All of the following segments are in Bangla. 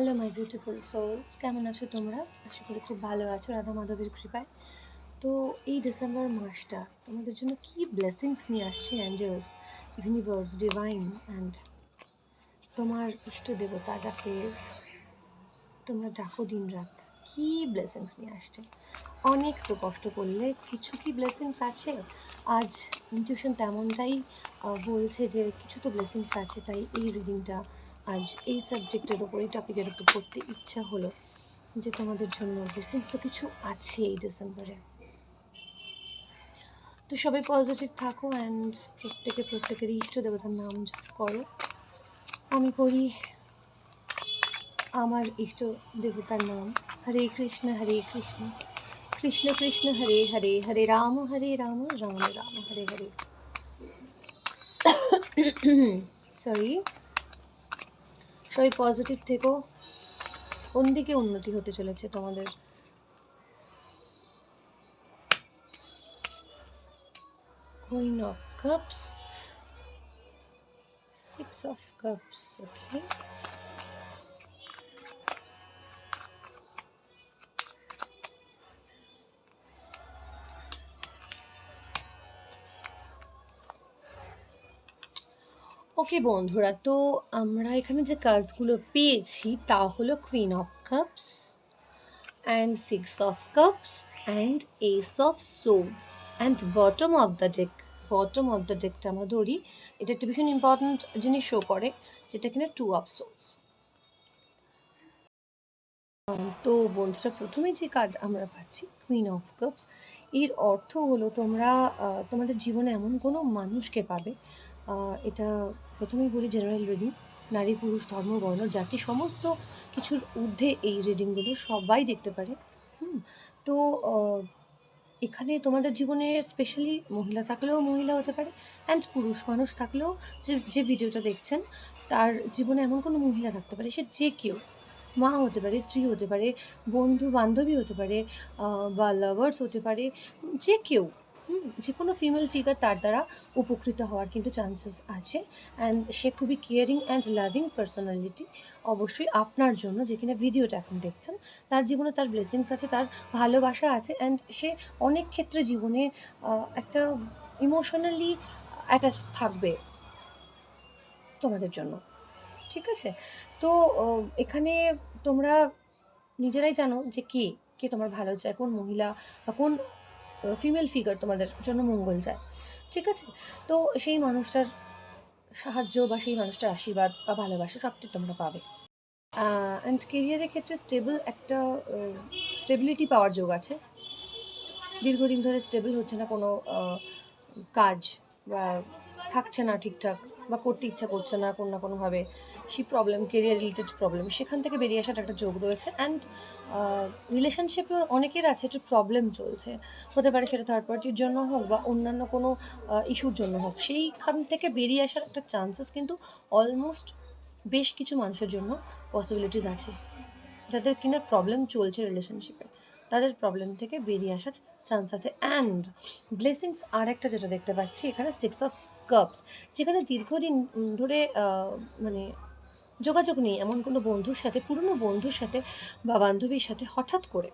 হ্যালো মাই বিউটিফুল সোলস, কেমন আছো তোমরা? আশা করি খুব ভালো আছো, রাধা মাধবের কৃপায়। তো এই ডিসেম্বর মাসটা তোমাদের জন্য কি ব্লেসিংস নিয়ে আসছে অ্যাঞ্জেলস ইউনিভার্স ডিভাইন অ্যান্ড তোমার ইষ্ট দেবতা যাকে তোমরা ডাকো দিন রাত, কি ব্লেসিংস নিয়ে আসছে? অনেক তো কষ্ট করলে কিছু কি ব্লেসিংস আছে? আজ ইনটিউশন তেমনটাই বলছে যে কিছু তো ব্লেসিংস আছে, তাই এই রিডিংটা আজ এই সাবজেক্টের ওপর এই টপিকের উপর পড়তে ইচ্ছা হলো যে তোমাদের জন্য ব্লেসিংস তো কিছু আছে এই ডিসেম্বরে তো সবাই পজিটিভ থাকো অ্যান্ড প্রত্যেকে প্রত্যেকের ইষ্ট দেবতার নাম করো। আমি করি আমার ইষ্ট দেবতার নাম, হরে কৃষ্ণ হরে কৃষ্ণ। কৃষ্ণ কৃষ্ণ, হরে হরে হরে রাম হরে রাম রাম রাম, হরে হরে। সরি সবাই পজিটিভ থেকো কোন দিকে উন্নতি হতে চলেছে তোমাদের Queen of Cups, Six of Cups, okay. Okay বন্ধুরা, তো আমরা এখানে যে কার্ডসগুলো পেয়েছি তা হলো queen of cups and six of cups and ace of souls and bottom of the deck bottom of the ডেকটা আমরা ধরি। এটা একটা ভীষণ ইম্পর্ট্যান্ট জিনিস শো করে, যেটা কিনা টু অফ সোলস তো বন্ধুরা, প্রথমে যে কাজ আমরা পাচ্ছি কুইন অফ কাপস এর অর্থ হলো তোমরা তোমাদের জীবনে এমন কোনো মানুষকে পাবে এটা প্রথমেই বলি জেনারেল রিডিং নারী, পুরুষ, ধর্ম, বর্ণ, জাতি, সমস্ত কিছুর ঊর্ধ্বে এই রিডিংগুলো সবাই দেখতে পারে, হুম? তো এখানে তোমাদের জীবনে স্পেশালি মহিলা থাকলেও মহিলা হতে পারে অ্যান্ড পুরুষ মানুষ থাকলেও যে যে ভিডিওটা দেখছেন, তার জীবনে এমন কোনো মহিলা থাকতে পারে, সে যে কেউ। মা হতে পারে, স্ত্রী হতে পারে বন্ধু বান্ধবী হতে পারে বা লাভার্স হতে পারে, যে কেউ। যে কোনো ফিমেল ফিগার তার দ্বারা উপকৃত হওয়ার কিন্তু চান্সেস আছে। অ্যান্ড সে খুবই কেয়ারিং অ্যান্ড লাভিং পার্সোনালিটি অবশ্যই আপনার জন্য, যে কিনা ভিডিওটা এখন দেখছেন, তার জীবনে তার ব্লেসিংস আছে, তার ভালোবাসা আছে অ্যান্ড সে অনেক ক্ষেত্রে জীবনে একটা ইমোশনালি অ্যাটাচ থাকবে তোমাদের জন্য। ঠিক আছে? তো এখানে তোমরা নিজেরাই জানো যে কে কে তোমার ভালো চায়, কোন মহিলা বা কোন ফিমেল ফিগার তোমাদের জন্য মঙ্গল চায়, ঠিক আছে? তো সেই মানুষটার সাহায্য বা সেই মানুষটার আশীর্বাদ বা ভালোবাসা সবটাই তোমরা পাবে। অ্যান্ড কেরিয়ারের ক্ষেত্রে স্টেবল একটা স্টেবিলিটি পাওয়ার যোগ আছে। দীর্ঘদিন ধরে স্টেবল হচ্ছে না কোনো কাজ বা থাকছে না ঠিকঠাক বা করতে ইচ্ছা করছে না কোনো না কোনোভাবে। সেই প্রবলেম কেরিয়ার রিলেটেড প্রবলেম সেখান থেকে বেরিয়ে আসার একটা যোগ রয়েছে অ্যান্ড রিলেশনশিপে অনেকের আছে একটু প্রবলেম চলছে। হতে পারে সেটা থার্ড পার্টির জন্য হোক বা অন্যান্য কোনো ইস্যুর জন্য হোক, সেইখান থেকে বেরিয়ে আসার একটা চান্সেস কিন্তু অলমোস্ট বেশ কিছু মানুষের জন্য পসিবিলিটিস আছে। যাদের কিনা প্রবলেম চলছে রিলেশনশিপে তাদের প্রবলেম থেকে বেরিয়ে আসার চান্স আছে। অ্যান্ড ব্লেসিংস আর একটা যেটা দেখতে পাচ্ছি এখানে সিক্স অফ কাপস যেখানে দীর্ঘদিন ধরে মানে যোগাযোগ নেই, এমন কোনো বন্ধুর সাথে, পুরনো বন্ধুর সাথে বা বান্ধবীর সাথে হঠাৎ করে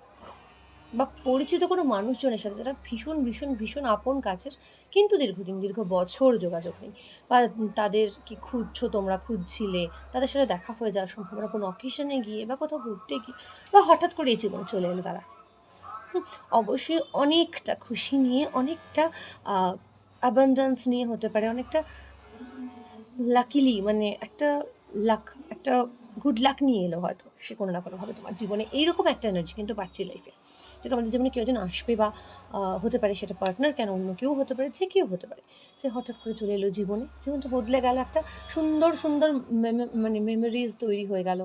বা পরিচিত কোনো মানুষজনের সাথে যারা ভীষণ ভীষণ ভীষণ আপন কাছের, কিন্তু দীর্ঘদিন, দীর্ঘ বছর যোগাযোগ নেই বা তাদের কি খুঁজছো, তোমরা খুঁজছিলে, তাদের সাথে দেখা হয়ে যাওয়ার সম্ভাবনা কোনো অকেশনে গিয়ে বা কোথাও ঘুরতে গিয়ে বা হঠাৎ করে এই জীবনে চলে এলো তারা। অবশ্যই অনেকটা খুশি নিয়ে, অনেকটা অ্যাবান্ডান্স নিয়ে হতে পারে, অনেকটা লাকিলি মানে একটা লাক একটা গুড লাক নিয়ে এলো হয়তো। সে কোনো না কোনোভাবে তোমার জীবনে এইরকম একটা এনার্জি কিন্তু পাচ্ছি লাইফে যে তোমাদের জীবনে কেউ যেন আসবে বা হতে পারে সেটা পার্টনার কেন অন্য কেউ হতে পারে, যে কেউ হতে পারে। যে হঠাৎ করে চলে এলো জীবনে, জীবনটা বদলে গেল, একটা সুন্দর সুন্দর মানে মেমোরিজ তৈরি হয়ে গেল।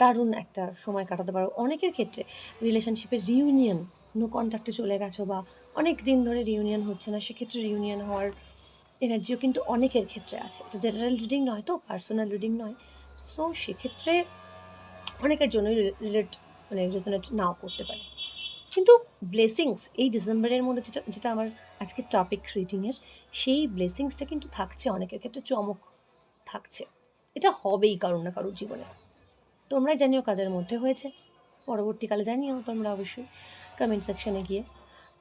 দারুণ একটা সময় কাটাতে পারো। অনেকের ক্ষেত্রে রিলেশনশিপের রিউনিয়ন নো কন্ট্যাক্টে চলে গেছো বা অনেক দিন ধরে রিউনিয়ন হচ্ছে না, সেক্ষেত্রে রিউনিয়ন হওয়ার এনার্জিও কিন্তু অনেকের ক্ষেত্রে আছে। এটা জেনারেল রিডিং নয় তো পার্সোনাল রিডিং নয়। সো সেক্ষেত্রে অনেকের জন্যই রিলেট মানে রেজোনেট নাও করতে পারে। কিন্তু ব্লেসিংস এই ডিসেম্বরের মধ্যে যেটা যেটা আমার আজকে টপিক রিডিংয়ের সেই ব্লেসিংসটা কিন্তু থাকছে অনেকের ক্ষেত্রে, চমক থাকছে। এটা হবেই কারোর না কারোর জীবনে। তোমরাই জানিও কাদের মধ্যে হয়েছে। পরবর্তীকালে জানিও তোমরা অবশ্যই কমেন্ট সেকশানে গিয়ে।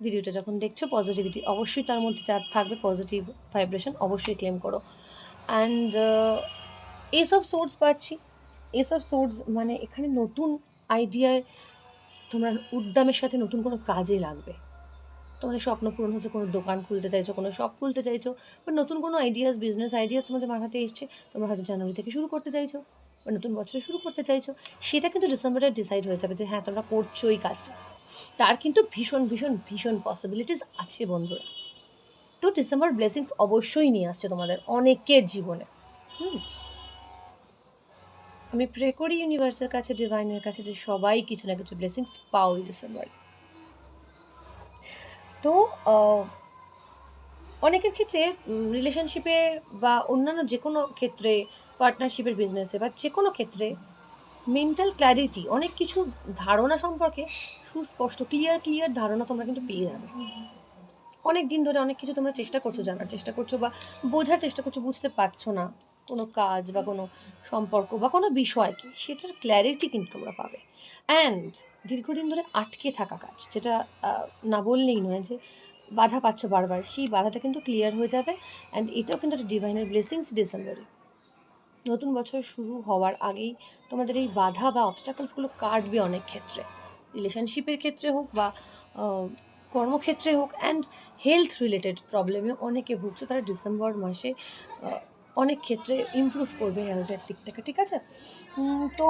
ভিডিওটা যখন দেখছ পজিটিভিটি অবশ্যই তার মধ্যে যা থাকবে পজিটিভ ভাইব্রেশন অবশ্যই ক্লেম করো। অ্যান্ড এইসব সোর্স পাচ্ছি। এসব সোর্স মানে এখানে নতুন আইডিয়ায় তোমরা উদ্যমের সাথে নতুন কোনো কাজে লাগবে। তোমাদের স্বপ্ন পূরণ হচ্ছে, কোনো দোকান খুলতে চাইছো, কোনো শপ খুলতে চাইছো, বা নতুন কোনো আইডিয়াস বিজনেস আইডিয়াস তোমাদের মাথাতে এসছে, তোমরা হয়তো জানুয়ারি থেকে শুরু করতে চাইছো, বা নতুন বছরে শুরু করতে চাইছো। সেটা কিন্তু ডিসেম্বরে ডিসাইড হয়ে যাবে যে হ্যাঁ তোমরা করছ এই কাজটা। তার কিন্তু ভীষণ ভীষণ ভীষণ পসিবিলিটিস আছে বন্ধুরা। তো ডিসেম্বর ব্লেসিংস অবশ্যই নিয়ে আসছে তোমাদের অনেকের জীবনে। হুম। আমি প্রে করি ইউনিভার্সের কাছে ডিভাইনের কাছে যে সবাই কিছু না কিছু ব্লেসিংস পাও ডিসেম্বরে তো অনেকের ক্ষেত্রে রিলেশনশিপে বা অন্যান্য যে কোনো ক্ষেত্রে পার্টনারশিপের বিজনেসে বা যে কোনো ক্ষেত্রে মেন্টাল ক্ল্যারিটি অনেক কিছু ধারণা সম্পর্কে সুস্পষ্ট ক্লিয়ার ক্লিয়ার ধারণা তোমরা কিন্তু পেয়ে যাবে। অনেক দিন ধরে অনেক কিছু তোমরা চেষ্টা করছ, জানার চেষ্টা করছ বা বোঝার চেষ্টা করছ, বুঝতে পারছ না কোনো কাজ বা কোনো সম্পর্ক বা কোনো বিষয়কে সেটার ক্ল্যারিটি কিন্তু তোমরা পাবে। অ্যান্ড দীর্ঘদিন ধরে আটকে থাকা কাজ, যেটা না বললেই নয় যে বাধা পাচ্ছ বারবার, সেই বাধাটা কিন্তু ক্লিয়ার হয়ে যাবে। অ্যান্ড এটাও কিন্তু একটা ডিভাইনের ব্লেসিংস ডিসেম্বরে নতুন বছর শুরু হওয়ার আগেই তোমাদের এই বাধা বা অবস্টাকলসগুলো কাটবে অনেক ক্ষেত্রে। রিলেশনশিপের ক্ষেত্রে হোক বা কর্মক্ষেত্রে হোক অ্যান্ড হেলথ রিলেটেড প্রবলেমে অনেকে ভুগছে, তারা ডিসেম্বর মাসে অনেক ক্ষেত্রে ইমপ্রুভ করবে হেলথের দিক থেকে, ঠিক আছে? তো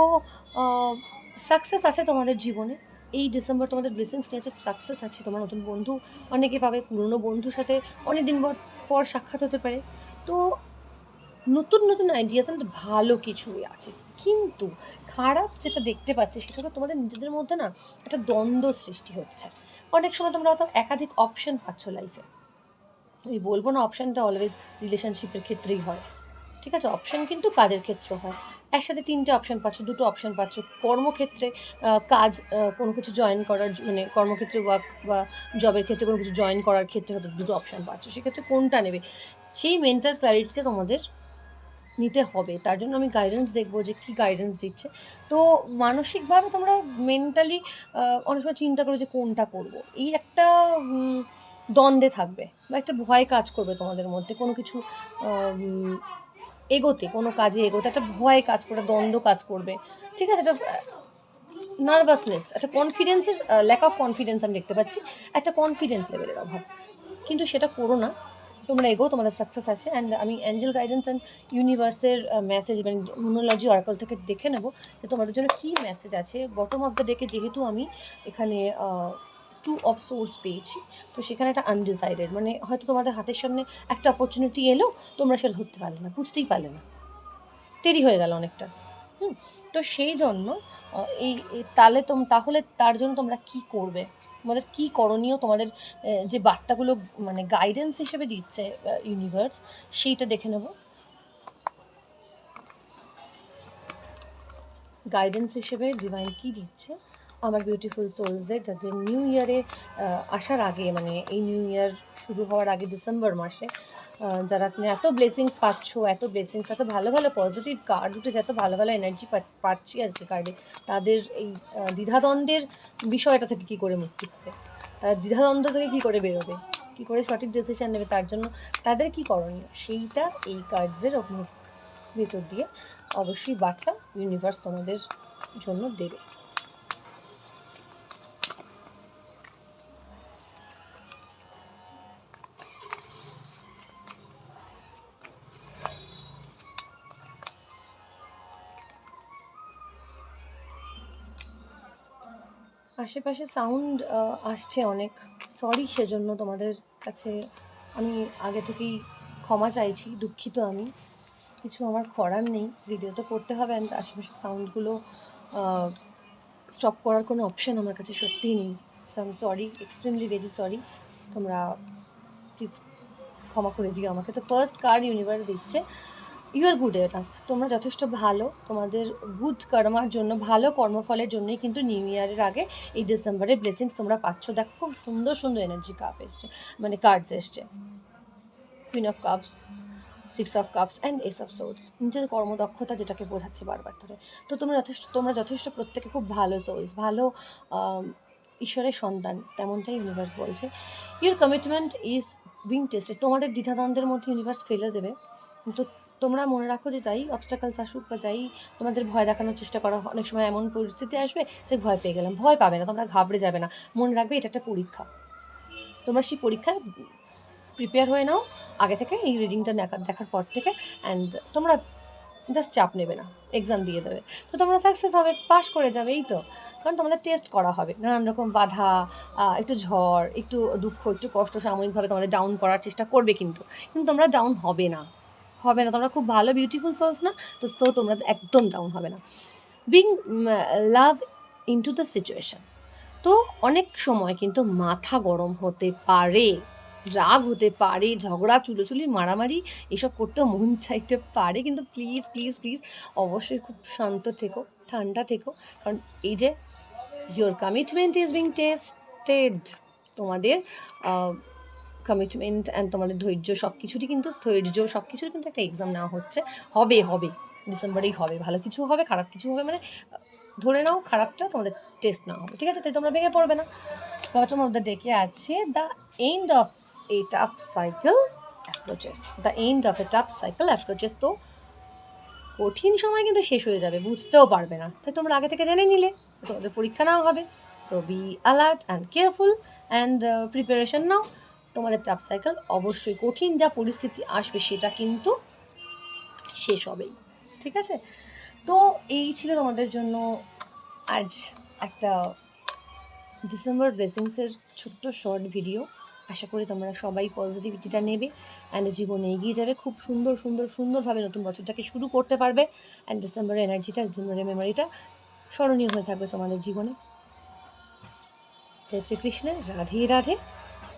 সাকসেস আছে তোমাদের জীবনে। এই ডিসেম্বর তোমাদের ব্লেসিংস নিয়ে আছে সাকসেস আছে, তোমার নতুন বন্ধু অনেকে পাবে, পুরনো বন্ধুর সাথে অনেক দিন পর পর সাক্ষাৎ হতে পারে। তো নতুন নতুন আইডিয়াস অ্যান্ড ভালো কিছুই আছে। কিন্তু খারাপ যেটা দেখতে পাচ্ছি সেটা হলো তোমাদের নিজেদের মধ্যে না একটা দ্বন্দ্ব সৃষ্টি হচ্ছে। অনেক সময় তোমরা হয়তো একাধিক অপশন পাচ্ছ লাইফে আমি বলব না অপশানটা অলওয়েজ রিলেশনশিপের ক্ষেত্রেই হয়। ঠিক আছে? অপশন কিন্তু কাজের ক্ষেত্রে হয়। একসাথে তিনটে অপশন পাচ্ছ, দুটো অপশন পাচ্ছ। কর্মক্ষেত্রে কাজ কোনো কিছু জয়েন করার মানে কর্মক্ষেত্রে ওয়ার্ক বা জবের ক্ষেত্রে কোনো কিছু জয়েন করার ক্ষেত্রে হয়তো দুটো অপশন পাচ্ছ। সেক্ষেত্রে কোনটা নেবে? সেই মেন্টাল ক্ল্যারিটিটা তোমাদের নিতে হবে। তার জন্য আমি গাইডেন্স দেখব যে কী গাইডেন্স দিচ্ছে। তো মানসিকভাবে তোমরা মেন্টালি অনেক সময় চিন্তা করো যে কোনটা করব। এই একটা দ্বন্দ্বে থাকবে বা একটা ভয় কাজ করবে তোমাদের মধ্যে। কোনো কিছু এগোতে, কোনো কাজে এগোতে একটা ভয় কাজ করবে, দ্বন্দ্ব কাজ করবে। ঠিক আছে? একটা নার্ভাসনেস একটা কনফিডেন্সের ল্যাক অফ কনফিডেন্স আমি দেখতে পাচ্ছি। একটা কনফিডেন্স লেভেলের অভাব। কিন্তু সেটা করো না। তোমরা এগো তোমাদের সাকসেস আছে। অ্যান্ড আমি অ্যাঞ্জেল গাইডেন্স অ্যান্ড ইউনিভার্সের মেসেজ মানে নুনোলজি অরাকল থেকে দেখে নেব যে তোমাদের জন্য কী মেসেজ আছে। বটম অফ দ্য ডেকে যেহেতু আমি এখানে টু অফ সোর্স পেয়েছি, তো সেখানে একটা আনডিসাইডেড মানে হয়তো তোমাদের হাতের সামনে একটা অপরচুনিটি এলো, তোমরা সেটা ধরতে পারলে না, বুঝতেই পারলে না। দেরি হয়ে গেল অনেকটা। হুম, তো সেই জন্য এই তাহলে তোম, তাহলে তার জন্য তোমরা কি করবে? তোমাদের কি করণীয়? তোমাদের যে বার্তাগুলো মানে গাইডেন্স হিসেবে দিচ্ছে ইউনিভার্স সেইটা দেখে নেব। গাইডেন্স হিসেবে ডিভাইন কি দিচ্ছে? আমার বিউটিফুল সোলসে যাদের নিউ ইয়ারে আসার আগে মানে এই নিউ ইয়ার শুরু হওয়ার আগে ডিসেম্বর মাসে যারা এত ব্লেসিংস পাচ্ছ, এত ব্লেসিংস এত ভালো ভালো পজিটিভ কার্ড উঠেছে এত ভালো ভালো এনার্জি পাচ্ছি আজকে কার্ডে তাদের এই দ্বিধাদ্বন্দ্বের বিষয়টা থেকে কি করে মুক্তি পাবে? তারা দ্বিধাদ্বন্দ্ব থেকে কি করে বেরোবে? কি করে সঠিক ডিসিশন নেবে? তার জন্য তাদের কি করণীয়? সেইটা এই কার্ডসের ভেতর দিয়ে অবশ্যই বার্তা ইউনিভার্স তোমাদের জন্য দেবে। আশেপাশে সাউন্ড আসছে অনেক। সরি সেজন্য তোমাদের কাছে আমি আগে থেকেই ক্ষমা চাইছি, দুঃখিত আমি। কিছু আমার করার নেই ভিডিও তো করতে হবে অ্যান্ড আশেপাশের সাউন্ডগুলো স্টপ করার কোনো অপশন আমার কাছে সত্যিই নেই। সো আমি সরি এক্সট্রিমলি ভেরি সরি তোমরা প্লিজ ক্ষমা করে দিও আমাকে। তো ফার্স্ট কার্ড ইউনিভার্স দিচ্ছে? ইউ আর গুড এনাফ তোমরা যথেষ্ট ভালো। তোমাদের গুড কর্মার জন্য, ভালো কর্মফলের জন্যই কিন্তু নিউ ইয়ারের আগে এই ডিসেম্বরের ব্লেসিংস তোমরা পাচ্ছ। দেখো, খুব সুন্দর সুন্দর এনার্জি কাপ এসছে। মানে কার্ডস এসছে। Queen of cups six of cups and ace of source নিজের কর্মদক্ষতা যেটাকে বোঝাচ্ছে বারবার ধরে। তো তোমরা যথেষ্ট তোমরা যথেষ্ট প্রত্যেকে খুব ভালো সোলস ভালো ঈশ্বরের সন্তান, তেমনটাই ইউনিভার্স বলছে। Your commitment is being tested তোমাদের দ্বিধাদ্বন্দ্বের মধ্যে ইউনিভার্স ফেলে দেবে। তো তোমরা মনে রাখো যে যাই অবস্টাকলস আসুক বা যাই তোমাদের ভয় দেখানোর চেষ্টা করা, অনেক সময় এমন পরিস্থিতি আসবে যে ভয় পেয়ে গেলাম, ভয় পাবে না, তোমরা ঘাবড়ে যাবে না। মনে রাখবে এটা একটা পরীক্ষা। তোমরা সেই পরীক্ষায় প্রিপেয়ার হয়ে নাও, আগে থেকে এই রিডিংটা দেখার দেখার পর থেকে অ্যান্ড তোমরা জাস্ট চাপ নেবে না এক্সাম দিয়ে দেবে। তো তোমরা সাকসেস হবে পাশ করে যাবে, এই তো। কারণ তোমাদের টেস্ট করা হবে। নানান রকম বাধা একটু ঝড়, একটু দুঃখ, একটু কষ্ট, সাময়িকভাবে তোমাদের ডাউন করার চেষ্টা করবে কিন্তু। কিন্তু তোমরা ডাউন হবে না। হবে না। তোমরা খুব ভালো বিউটিফুল সোলস না? তো সো তোমরা একদম ডাউন হবে না। Being love into the situation তো অনেক সময় কিন্তু মাথা গরম হতে পারে, রাগ হতে পারে, ঝগড়া, চুলোচুলি, মারামারি, এসব করতেও মন চাইতে পারে। কিন্তু প্লিজ প্লিজ প্লিজ অবশ্যই খুব শান্ত থেকো, ঠান্ডা থেকো। কারণ এই যে your commitment is being tested তোমাদের কমিটমেন্ট অ্যান্ড তোমাদের ধৈর্য সব কিছুরই কিন্তু ধৈর্য সব কিছুর কিন্তু একটা এক্সাম নেওয়া হচ্ছে। হবে হবে। ডিসেম্বরেই হবে। ভালো কিছু হবে, খারাপ কিছু হবে মানে ধরে নাও খারাপটা তোমাদের টেস্ট নেওয়া হবে। ঠিক আছে? তাই তোমরা ভেঙে পড়বে না। বটম অফ দ্য ডেকে আছে the end of a tough cycle approaches the end of a tough cycle approaches তো কঠিন সময় কিন্তু শেষ হয়ে যাবে, বুঝতেও পারবে না। তাই তোমরা আগে থেকে জেনে নিলে, তোমাদের পরীক্ষা নাও হবে। So be alert and careful and preparation now তোমাদের টাফ সাইকেল অবশ্যই কঠিন, যা পরিস্থিতি আসবে সেটা কিন্তু শেষ হবেই, ঠিক আছে? তো এই ছিল তোমাদের জন্য আজ একটা ডিসেম্বর ব্লেসিংসের ছোট্ট শর্ট ভিডিও আশা করি তোমরা সবাই পজিটিভিটিটা নেবে অ্যান্ড জীবনে এগিয়ে যাবে। খুব সুন্দর সুন্দর, সুন্দরভাবে নতুন বছরটাকে শুরু করতে পারবে অ্যান্ড ডিসেম্বরের এনার্জিটা ডিসেম্বরের মেমোরিটা স্মরণীয় হয়ে থাকবে তোমাদের জীবনে। জয় শ্রীকৃষ্ণের রাধে রাধে।